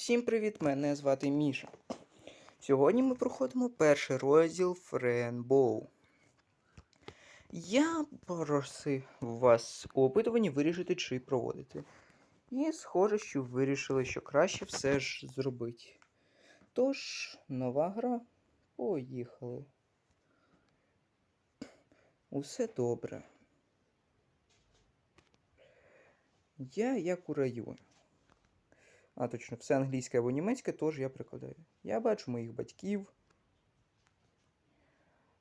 Всім привіт! Мене звати Міша. Сьогодні ми проходимо перший розділ Френбоу. Я просив вас у опитуванні вирішити, чи проводити. І схоже, що вирішили, що краще все ж зробити. Тож, нова гра. Поїхали. Усе добре. Я як у раю. А, точно, все англійське або німецьке теж я прикладаю. Я бачу моїх батьків.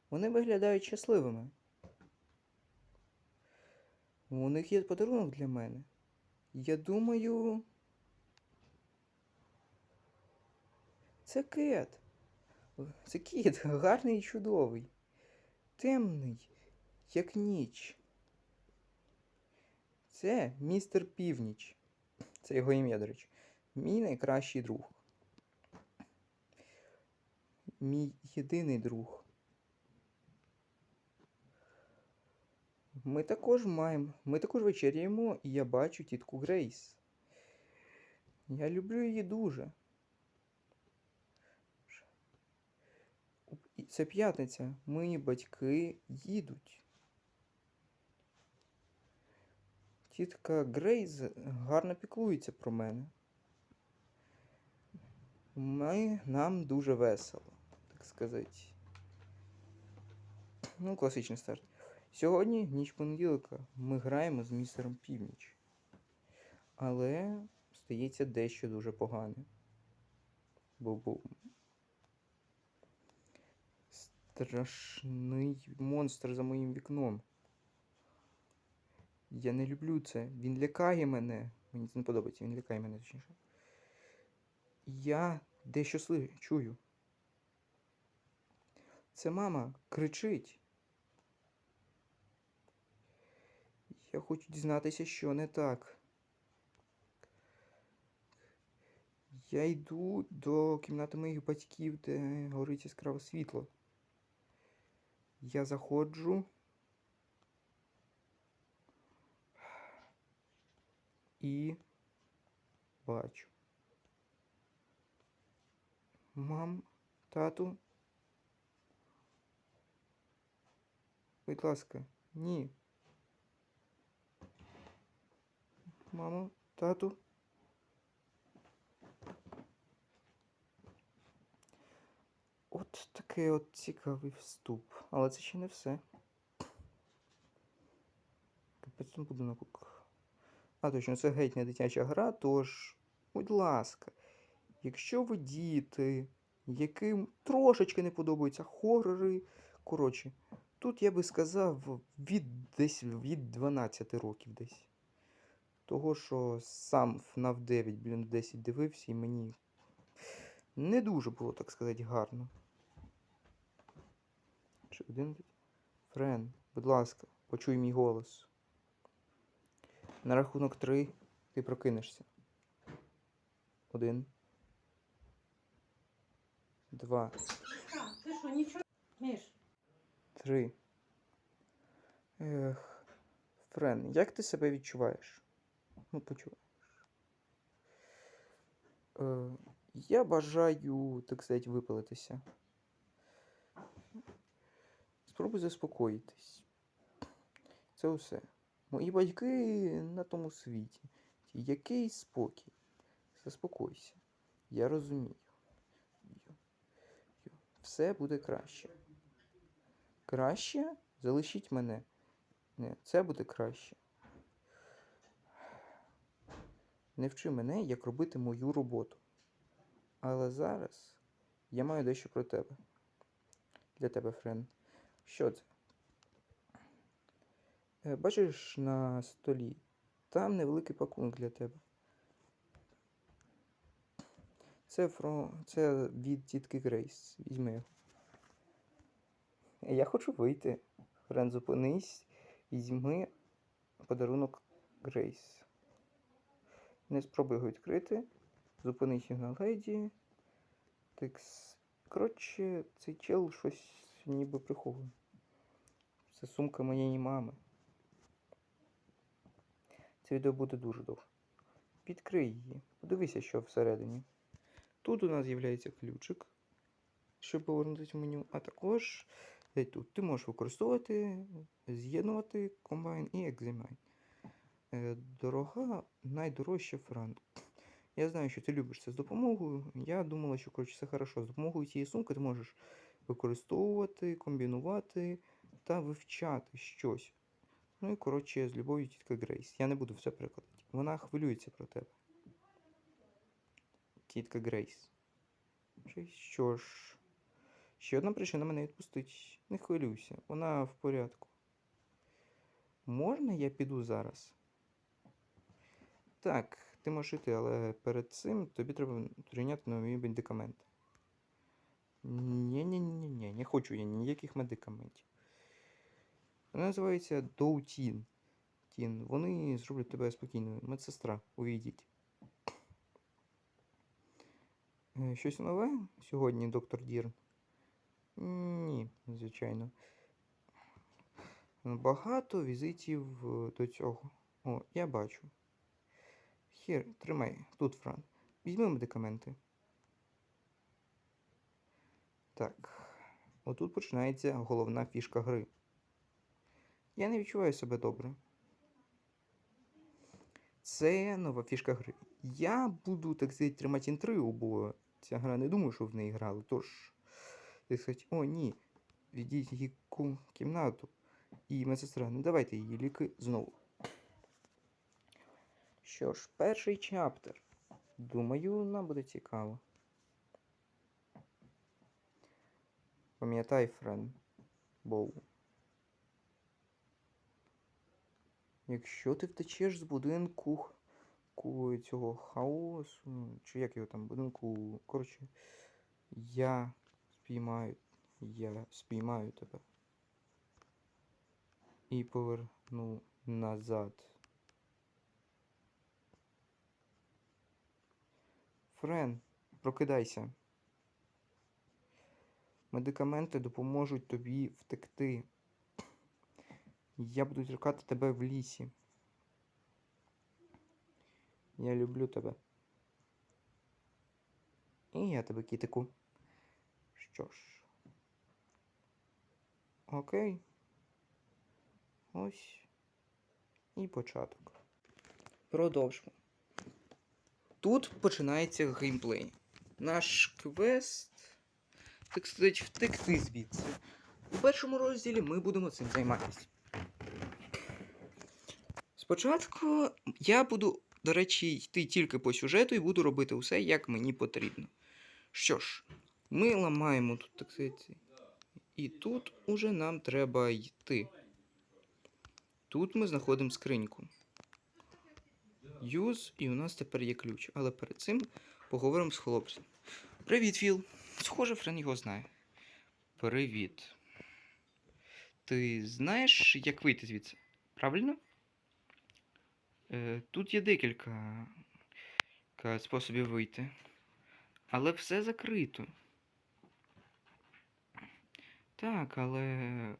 Вони виглядають щасливими. У них є подарунок для мене. Я думаю. Це кет. Це кіт, гарний і чудовий. Темний, як ніч. Це містер Північ. Це його ім'я, до речі. Мій найкращий друг. Мій єдиний друг. Ми також маємо. Ми також вечеряємо, і я бачу тітку Грейс. Я люблю її дуже. Це п'ятниця. Мої батьки їдуть. Тітка Грейс гарно піклується про мене. Ми, нам дуже весело, так сказати. Ну, класичний старт. Сьогодні, ніч понеділка, ми граємо з містером Північ. Але стається дещо дуже погане. Бу-бу. Страшний монстр за моїм вікном. Я не люблю це. Він лякає мене. Мені це не подобається, він лякає мене точніше. Я дещо сли- чую. Це мама кричить. Я хочу дізнатися, що не так. Я йду до кімнати моїх батьків, де горить яскраве світло. Я заходжу. І бачу. Мам, тату. Будь ласка, ні. Мамо, тату. От такий от цікавий вступ. Але це ще не все. Капець будинок. А, точно, це геть не дитяча гра, тож, будь ласка, якщо ви діти, яким трошечки не подобаються хорори, коротше, тут я би сказав від десь від 12 років десь. Того, що сам FNAF 9, блін, 10 дивився і мені не дуже було, так сказати, гарно. Чи один? Френ, будь ласка, почуй мій голос. На рахунок три ти прокинешся. Один. Два. Ти що, нічого? Міш, Три. Ех. Френ, як ти себе відчуваєш? Ну, почуваєш. Е, я бажаю, так сказати, випалитися. Спробуй заспокоїтись. Це все. Мої батьки на тому світі. Який спокій. Заспокойся. Я розумію. Все буде краще. Краще? Залишіть мене. Не, це буде краще. Не вчи мене, як робити мою роботу. Але зараз я маю дещо про тебе. Для тебе, Френ. Що це? Е, Бачиш на столі. Там невеликий пакунок для тебе. Це, фро... це від тітки Грейс. Візьми його. Я хочу вийти. Френ, зупинись. Візьми подарунок Грейс. Не спробуй його відкрити. Зупинись його на леді. Текс. Коротше, цей чел щось ніби приховує. Це сумка моєї мами. Це відео буде дуже довго. Відкрий її. Подивися, що всередині. Тут у нас з'являється ключик, щоб повернутися в меню, а також тут ти можеш використовувати, з'єднувати комбайн і Examine. Е, Дорога, найдорожча франк. Я знаю, що ти любиш це з допомогою. Я думала, що коротше, це хорошо. З допомогою цієї сумки ти можеш використовувати, комбінувати та вивчати щось. Ну і коротше, з любов'ю тітка Грейс. Я не буду все перекладати. Вона хвилюється про тебе. Тітка Грейс. Що ж, ще одна причина мене відпустить. Не хвилюйся, вона в порядку. Можна я піду зараз? Так, ти можеш йти, але перед цим тобі треба прийняти нові медикаменти. Ні-ні-ні, не хочу я ніяких медикаментів. Вона називається Доутін. Тін. Вони зроблять тебе спокійною. Медсестра, увійдіть. Е, Щось нове сьогодні, доктор Дірн? Ні, звичайно. Багато візитів е, до цього. О, я бачу. Хір, тримай, тут, Фран. Візьми медикаменти. Так. Отут починається головна фішка гри. Я не відчуваю себе добре. Це нова фішка гри. Я буду, так сказати, тримати інтригу, бо ця гра не думаю, що в неї грали. Тож, так сказати, о, ні. Відійдіть її кімнату. І медсестра, не давайте її ліки знову. Що ж, перший чаптер. Думаю, нам буде цікаво. Пам'ятай, Френ. Боу. Якщо ти втечеш з будинку х- ку- цього хаосу, чи як його там, будинку, коротше, я спіймаю, я спіймаю тебе. І поверну назад. Френ, прокидайся. Медикаменти допоможуть тобі втекти. Я буду чекати тебе в лісі. Я люблю тебе. І я тебе, кітику. Що ж. Окей. Ось. І початок. Продовжимо. Тут починається геймплей. Наш квест, так сказати, втекти звідси. У першому розділі ми будемо цим займатися. Спочатку я буду, до речі, йти тільки по сюжету і буду робити усе, як мені потрібно. Що ж, ми ламаємо тут, так сказати. І тут уже нам треба йти. Тут ми знаходимо скриньку. Юз, і у нас тепер є ключ. Але перед цим поговоримо з хлопцем. Привіт, Філ. Схоже, Френ його знає. Привіт. Ти знаєш, як вийти звідси? Правильно? Е, тут є декілька способів вийти. Але все закрито. Так, але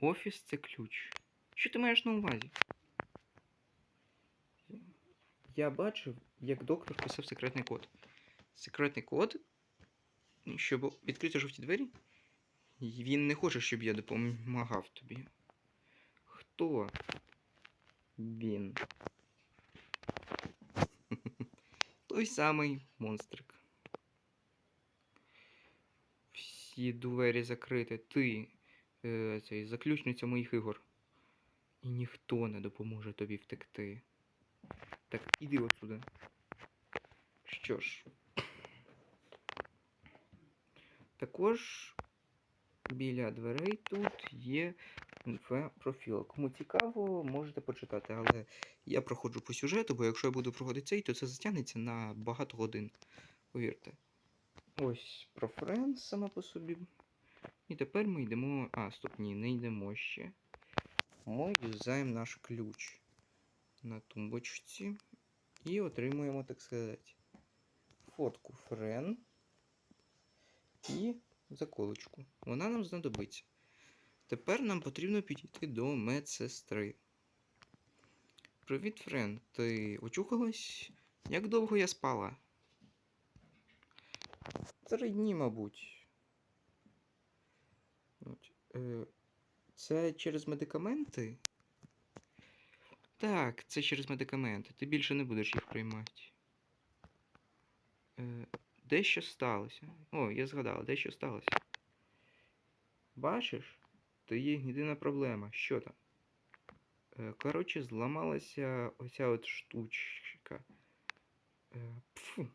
офіс це ключ. Що ти маєш на увазі? Я бачив, як доктор писав секретний код. Секретний код, щоб відкрити жовті двері. Він не хоче, щоб я допомагав тобі. Хто? Він. Той самий монстрик. Всі двері закриті. Ти е, цей заключниця моїх ігор. І ніхто не допоможе тобі втекти. Так, іди отсюди. Що ж. Також біля дверей тут є інфа профіл. Кому цікаво, можете почитати, але я проходжу по сюжету, бо якщо я буду проходити цей, то це затягнеться на багато годин. Повірте. Ось про Френ саме по собі. І тепер ми йдемо. А, стоп, ні, не йдемо ще. Ми юзаємо наш ключ на тумбочці і отримуємо, так сказати, фотку Френ і заколочку. Вона нам знадобиться. Тепер нам потрібно підійти до медсестри. Привіт, Френ. Ти очухалась? Як довго я спала? Три дні, мабуть. Е, Це через медикаменти? Так, це через медикаменти. Ти більше не будеш їх приймати. Е, дещо сталося. О, я згадала, дещо сталося. Бачиш? То є єдина проблема. Що там? Е, коротше, зламалася оця от штучка. Е, пфу.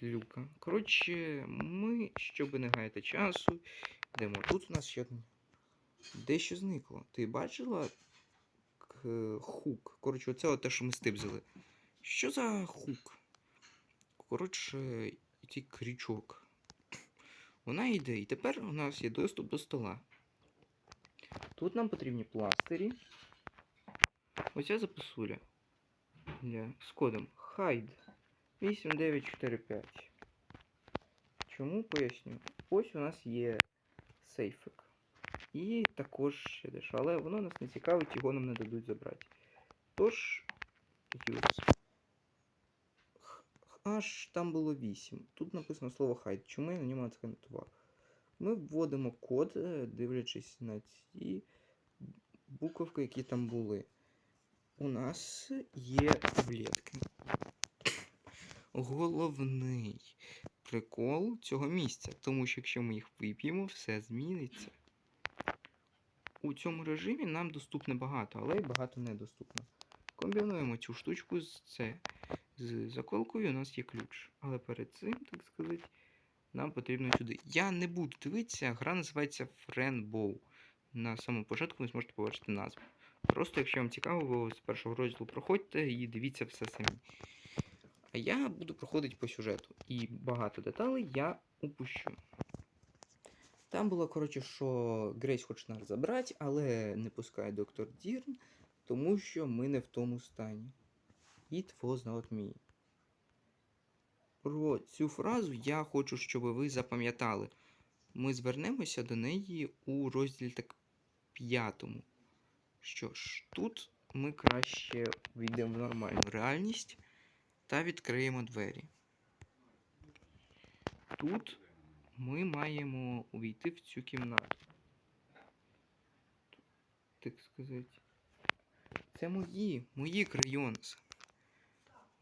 Злюка. Коротше, ми, щоб не гаяти часу, йдемо. Тут у нас ще. Дещо зникло. Ти бачила хук? Коротше, оце от те, що ми стибзили. Що за хук? Коротше, цей крючок. Вона йде, і тепер у нас є доступ до стола. Тут нам потрібні пластирі. Оця записуля. Для, з кодом HIDE 8945. Чому поясню? Ось у нас є сейфик. І також ще дещо, але воно нас не цікавить, його нам не дадуть забрати. Тож, use. Аж там було 8. Тут написано слово hide. Чому я на ньому акцентував? Ми вводимо код, е, дивлячись на ці буковки, які там були. У нас є таблетки. Головний прикол цього місця, тому що якщо ми їх вип'ємо, все зміниться. У цьому режимі нам доступно багато, але й багато недоступно. Комбінуємо цю штучку з це. З заколкою у нас є ключ. Але перед цим, так сказати, нам потрібно сюди. Я не буду дивитися, гра називається Friendbow. На самому початку ви зможете побачити назву. Просто, якщо вам цікаво, ви з першого розділу проходьте і дивіться все самі. А я буду проходити по сюжету. І багато деталей я упущу. Там було, коротше, що Грейс хоче нас забрати, але не пускає доктор Дірн, тому що ми не в тому стані. It was not me. Про цю фразу я хочу, щоб ви запам'ятали. Ми звернемося до неї у розділі так п'ятому. Що ж, тут ми краще війдемо в нормальну реальність та відкриємо двері. Тут ми маємо увійти в цю кімнату. Так сказати. Це мої, мої крайонси.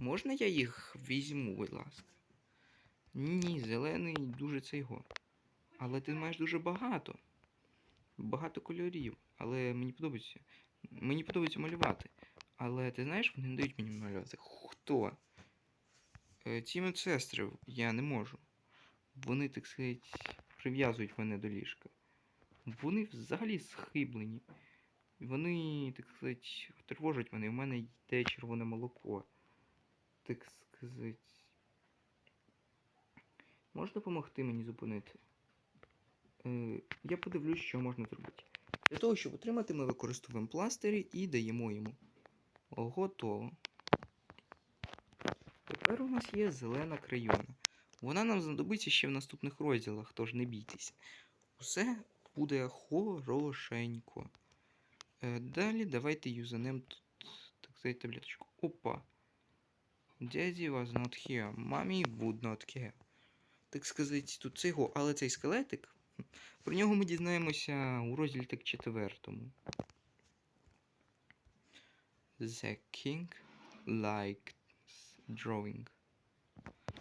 Можна я їх візьму, будь ласка? Ні, зелений дуже це його. Але ти маєш дуже багато. Багато кольорів. Але мені подобається. Мені подобається малювати. Але ти знаєш, вони не дають мені малювати. Хто? Е, Ці медсестри я не можу. Вони, так сказати, прив'язують мене до ліжка. Вони взагалі схиблені. Вони, так сказати, тривожать мене. У мене йде червоне молоко. Так сказати. Можна допомогти мені зупинити? Е, я подивлюсь, що можна зробити. Для того, щоб отримати, ми використовуємо пластирі і даємо йому. Готово. Тепер у нас є зелена крайона. Вона нам знадобиться ще в наступних розділах, тож не бійтеся. Усе буде хорошенько. Е, далі давайте юзанем так сказати, таблеточку. Опа. Daddy was not here. Mommy would not care. Так сказати, тут це його, але цей скелетик. Про нього ми дізнаємося у розділі так четвертому. The king likes drawing.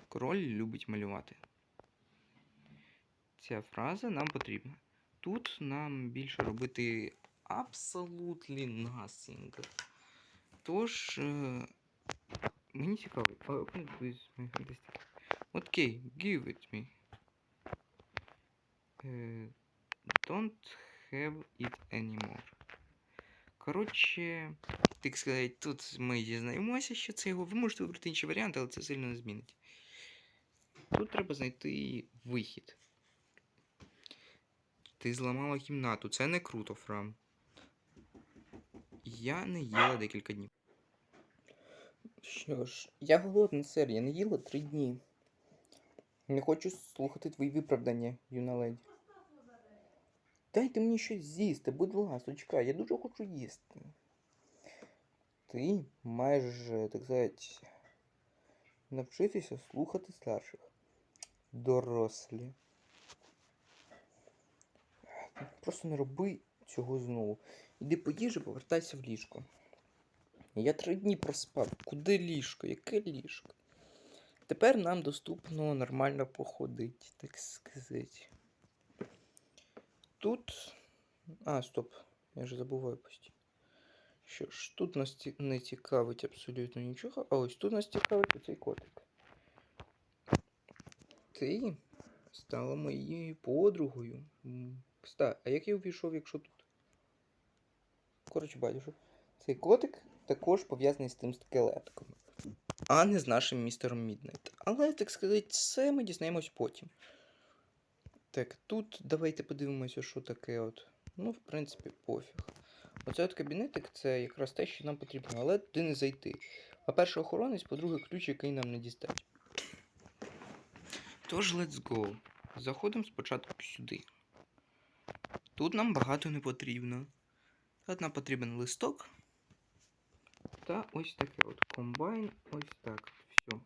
Король любить малювати. Ця фраза нам потрібна. Тут нам більше робити absolutely nothing. Тож, е, мені цікаво. Окей, give it me. Е, don't have it anymore. Коротше, так сказати, тут ми дізнаємося, що це його. Ви можете вибрати інші варіанти, але це сильно не змінить. Тут треба знайти вихід. Ти зламала кімнату. Це не круто, Фрам. Я не їла декілька днів. Що ж, я голодний, сер, я не їла три дні. Не хочу слухати твої виправдання, юна леді. Дайте мені щось з'їсти, будь ласочка, я дуже хочу їсти. Ти маєш, так сказати, навчитися слухати старших. дорослі. Просто не роби цього знову. Іди поїж і повертайся в ліжко. Я три дні проспав. Куди ліжко? Яке ліжко? Тепер нам доступно нормально походити, так сказати. Тут. А, стоп. Я ж забуваю постійно. Що ж, тут нас не цікавить абсолютно нічого, а ось тут нас цікавить оцей котик. Ти стала моєю подругою. М, Кста, а як я увійшов, якщо тут? Коротше, байдуже. Цей котик також пов'язаний з тим скелетком, а не з нашим містером Міднайт. Але, так сказати, це ми дізнаємось потім. Так, тут давайте подивимося, що таке от. Ну, в принципі, пофіг. Оце от кабінетик це якраз те, що нам потрібно, але туди не зайти. Перший охоронець, по-друге, ключ, який нам не дістать. Тож, let's go. Заходимо спочатку сюди. Тут нам багато не потрібно. Тут нам потрібен листок. Та ось таке от комбайн. Ось так. Все.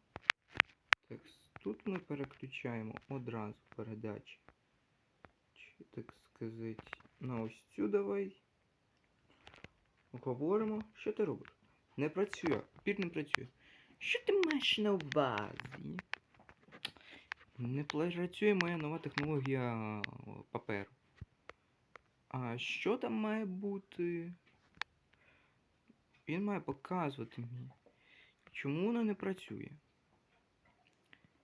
Так, тут ми переключаємо одразу передачі. Чи так сказати, на ось цю давай. Говоримо, що ти робиш? Не працює, папір не працює. Що ти маєш на увазі? Не працює моя нова технологія паперу. А що там має бути? Він має показувати мені. Чому воно не працює?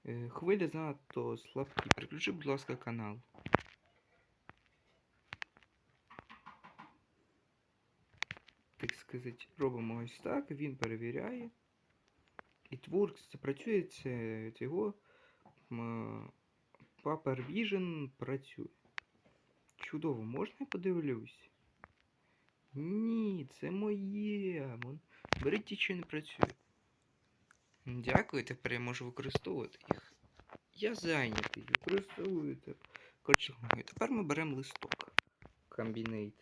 Е, Хвилі занадто слабкі. Переключи, будь ласка, канал. Так сказати, робимо ось так, він перевіряє. І Tworks це працює, це цього Paper працює. Чудово, можна я подивлюсь? Ні, це моє. Беріть ті, що не працює. Дякую, тепер я можу використовувати їх. Я зайнятий, використовуєте. Коротше, тепер ми беремо листок. Комбінейт.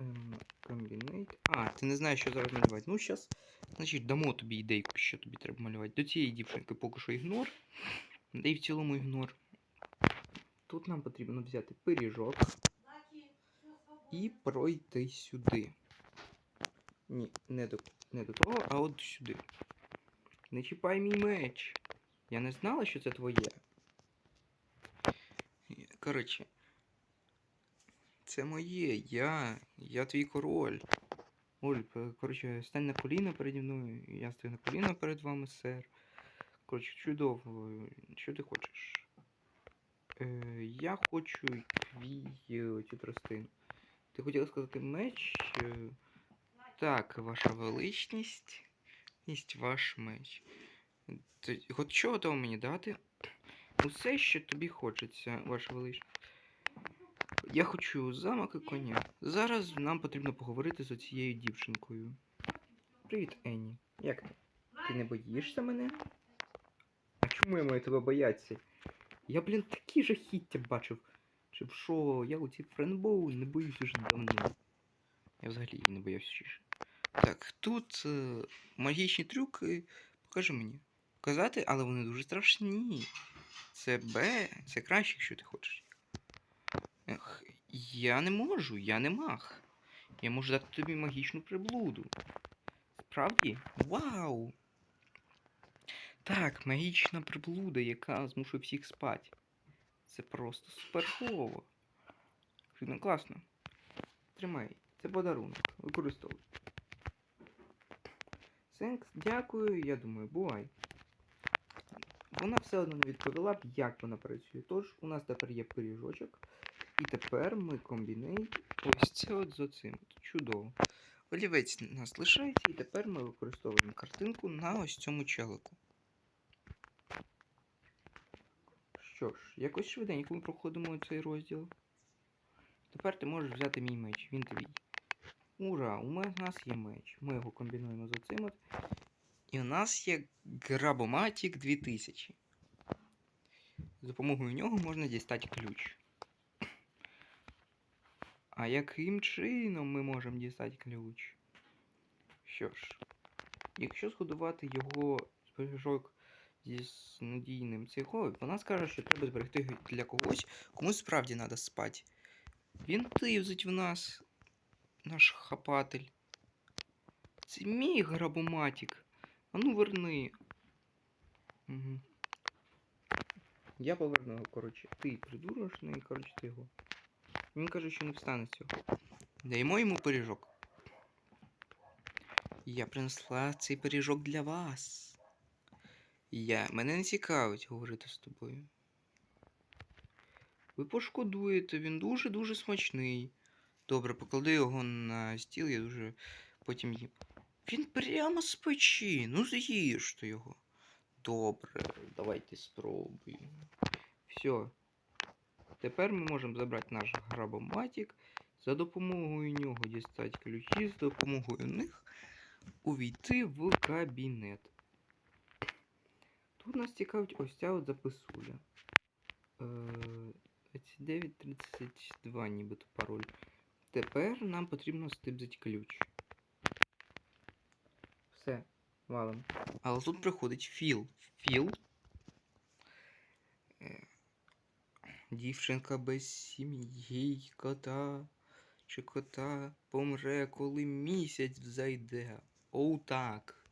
Ем, комбінейт. А, ти не знаєш, що зараз малювати. Ну, зараз, значить, дамо тобі ідейку, що тобі треба малювати. До цієї дівчинки поки що ігнор. Да і в цілому ігнор. Тут нам потрібно взяти пиріжок і пройти сюди. Ні, не до, не до того, а от сюди. Не чіпай мій меч. Я не знала, що це твоє. Коротше. Це моє, я. Я твій король. Оль, коротше, стань на коліна переді мною. Я стою на коліна перед вами, сер. Коротше, чудово. Що ти хочеш? Е, я хочу твій е, цю тростину. Ти хотіла сказати меч? Е, Так, ваша величність. Єсть ваш меч. От що готово мені дати? Усе, що тобі хочеться, ваша величність. Я хочу замок і коня. Зараз нам потрібно поговорити з цією дівчинкою. Привіт, Енні. Як ти? Ти не боїшся мене? А чому я маю тебе боятися? Я, блін, такі жахіття бачив. Чи що, я у ці френбоу не боюсь уже давно. Я взагалі не боявся ще. Так, тут е, магічні трюки. Покажи мені. Показати, але вони дуже страшні. Це Б, це краще, якщо ти хочеш. Ех, я не можу, я не маг. Я можу дати тобі магічну приблуду. Справді? Вау! Так, магічна приблуда, яка змушує всіх спати. Це просто суперхово. Ну, класно. Тримай, це подарунок. Використовуй. Сенкс, дякую, я думаю, бувай. Вона все одно не відповіла б, як вона працює. Тож, у нас тепер є пиріжочок. І тепер ми комбінейт ось це от з оцим. Чудово. Олівець нас лишається, і тепер ми використовуємо картинку на ось цьому челику. Що ж, якось швиденько ми проходимо цей розділ. Тепер ти можеш взяти мій меч, він твій. Ура! У нас є меч. Ми його комбінуємо з оцим. І у нас є Грабоматік 2000. За допомогою нього можна дістати ключ. А яким чином ми можемо дістати ключ? Що ж, якщо згодувати його спожок зі надійним цього, вона скаже, що треба зберегти для когось, кому справді треба спати. Він тивзить в нас, наш хапатель. Це мій грабоматік. А ну верни. Угу. Я поверну його, коротше. Ти придурочний, коротше, ти його. Він каже, що не встане з цього. Даємо йому пиріжок. Я принесла цей пиріжок для вас. Я... Мене не цікавить говорити з тобою. Ви пошкодуєте, він дуже-дуже смачний. Добре, поклади його на стіл, я дуже потім їм. Він прямо з печі. Ну з'їж ти його. Добре, давайте спробуємо. Все. Тепер ми можемо забрати наш грабоматік, за допомогою нього дістати ключі, з допомогою них увійти в кабінет. Тут нас цікавить ось ця от записуля. Е, 2932 нібито пароль. Тепер нам потрібно стибзати ключ. Все, валим. Але тут приходить Філ. Філ. Е, Дівчинка без сім'ї, кота чи кота помре, коли місяць взайде. Оу так.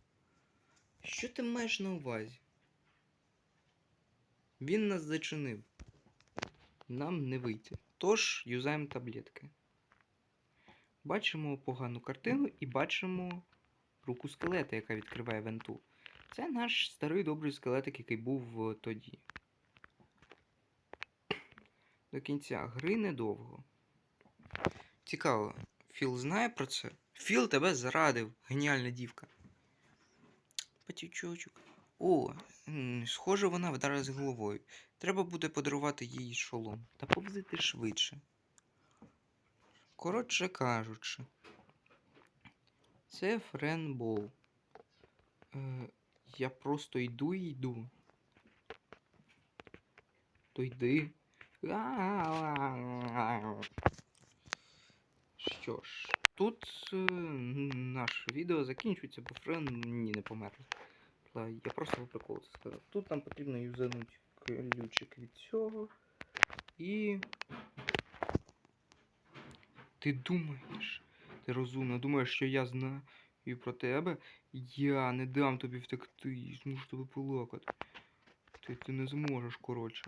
Що ти маєш на увазі? Він нас зачинив. Нам не вийти. Тож юзаємо таблетки. Бачимо погану картину і бачимо руку скелета, яка відкриває венту. Це наш старий добрий скелетик, який був е, тоді. До кінця гри недовго. Цікаво, Філ знає про це? Філ тебе зрадив, геніальна дівка. Патючочок. О, схоже, вона вдарилась головою. Треба буде подарувати їй шолом та повзити швидше. Коротше кажучи, це Френ Боу. Е, я просто йду і йду. То йди. Що ж, тут е, наше відео закінчується, бо Френ ні не помер. Ла, Я просто по приколу це сказав. Тут нам потрібно юзануть ключик від цього. І. Ти думаєш? Ти розумно думаєш, що я знаю про тебе? Я не дам тобі втекти і змушу тебе полакати. Ти, ти не зможеш, коротше.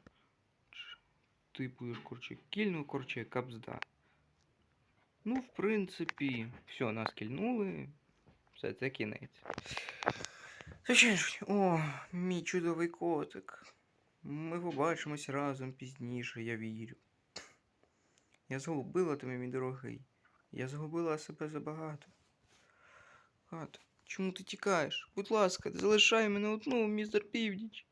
Ти будеш, коротше, кільно, коротше, капзда. Ну, в принципі, все, нас кільнули. Все, це кінець. О, мій чудовий котик. Ми побачимось разом пізніше, я вірю. Я загубила тебе, мій дорогий. Я загубила себе забагато. Гад, чому ти тікаєш? Будь ласка, залишай мене одну, містер Північ.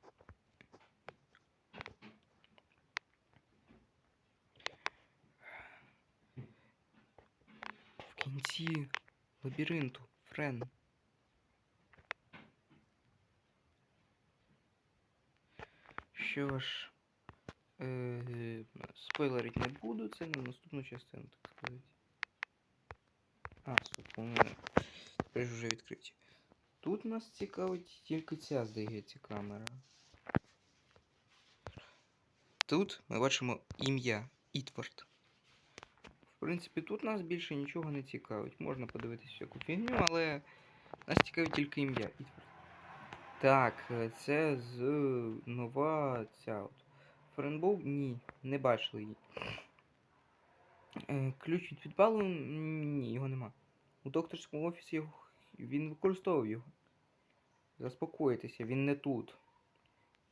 В кінці лабіринту, Френ. Що ж, е, спойлерить не буду, це на наступну частину, так сказати. А, стоп, у мене тепер вже відкриті. Тут нас цікавить тільки ця, здається, камера. Тут ми бачимо ім'я Ітвард. В принципі, тут нас більше нічого не цікавить. Можна подивитися всяку фігню, але нас цікавить тільки ім'я Ітвард. Так, е, це з нова ця от. Френбоу? Ні, не бачили її. Е, ключ від підпалу? Ні, його нема. У докторському офісі його... він використовував його. Заспокойтеся, він не тут.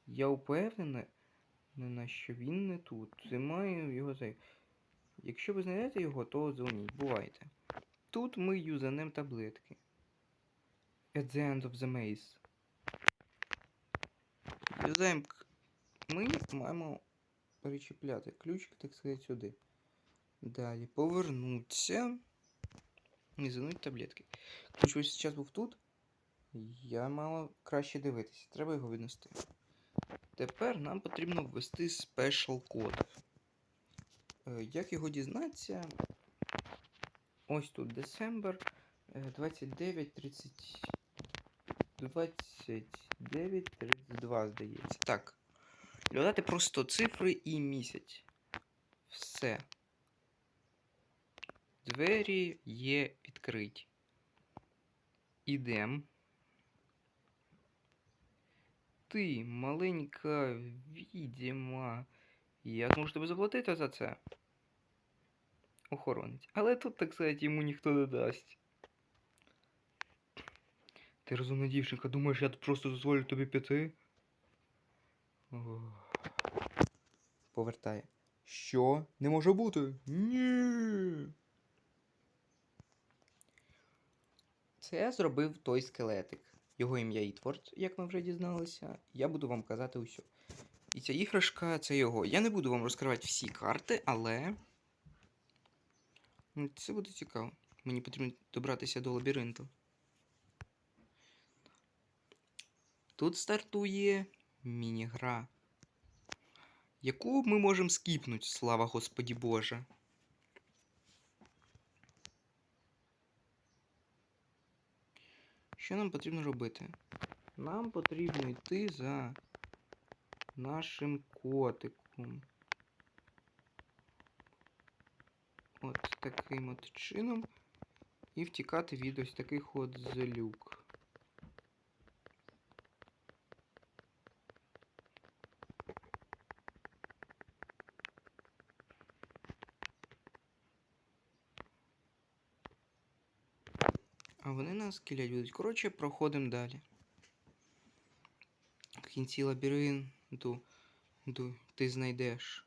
Я впевнена, що він не тут. Це його цей. Якщо ви знайдете його, то дзвоніть. Бувайте. Тут ми юзанем таблетки. At the end of the maze. Юзаємо. Ми маємо перечіпляти ключик, так сказати, сюди. Далі повернуться. І зануть таблетки. Ключ ось зараз був тут. Я мало краще дивитися. Треба його віднести. Тепер нам потрібно ввести спешл код. Е, Як його дізнатися? Ось тут December е, 29 30. 29.32, здається. Так. Додати просто цифри і місяць. Все. Двері є відкриті. Ідем. Ти, маленька відьма. Я зможу тебе заплатити за це. Охоронець. Але тут, так сказати, йому ніхто не дасть. Ти розумна дівчинка, думаєш, я просто дозволю тобі піти? Ох. Повертає. Що? Не може бути? Ні. Це зробив той скелетик. Його ім'я Ітворд, як ми вже дізналися. Я буду вам казати усьо. І ця іграшка це його. Я не буду вам розкривати всі карти, але. Це буде цікаво. Мені потрібно добратися до лабіринту. Тут стартує міні-гра, яку ми можемо скіпнути, слава Господі Боже. Що нам потрібно робити? Нам потрібно йти за нашим котиком. От таким от чином. І втікати від ось таких от залюк. А вони нас кілять будуть. Коротше, проходимо далі. В кінці лабіринту ти знайдеш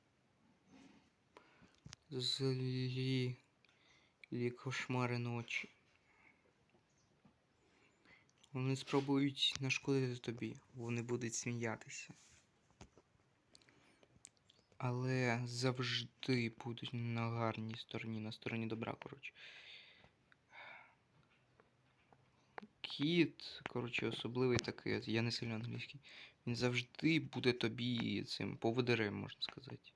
злі, злі кошмари ночі. Вони спробують нашкодити тобі, вони будуть сміятися. Але завжди будуть на гарній стороні, на стороні добра, коротше. Кіт, коротше, особливий такий, я не сильно англійський. Він завжди буде тобі цим поводирем, можна сказати.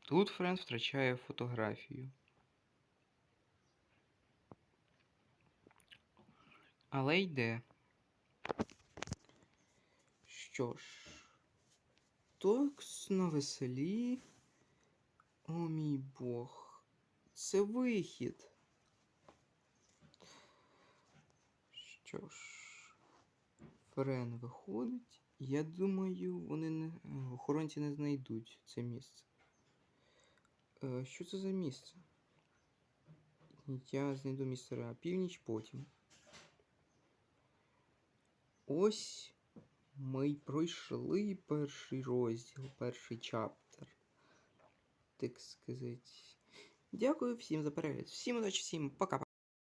Тут Френд втрачає фотографію. Але йде. Що ж, Токс на веселі. О мій Бог. Це вихід. Що ж, Френ виходить. Я думаю, вони не. е, Охоронці не знайдуть це місце. Е, що це за місце? Я знайду містера північ потім. Ось ми й пройшли перший розділ, перший чаптер. Так сказати. Дякую всім за перегляд. Всім удачі, всім пока.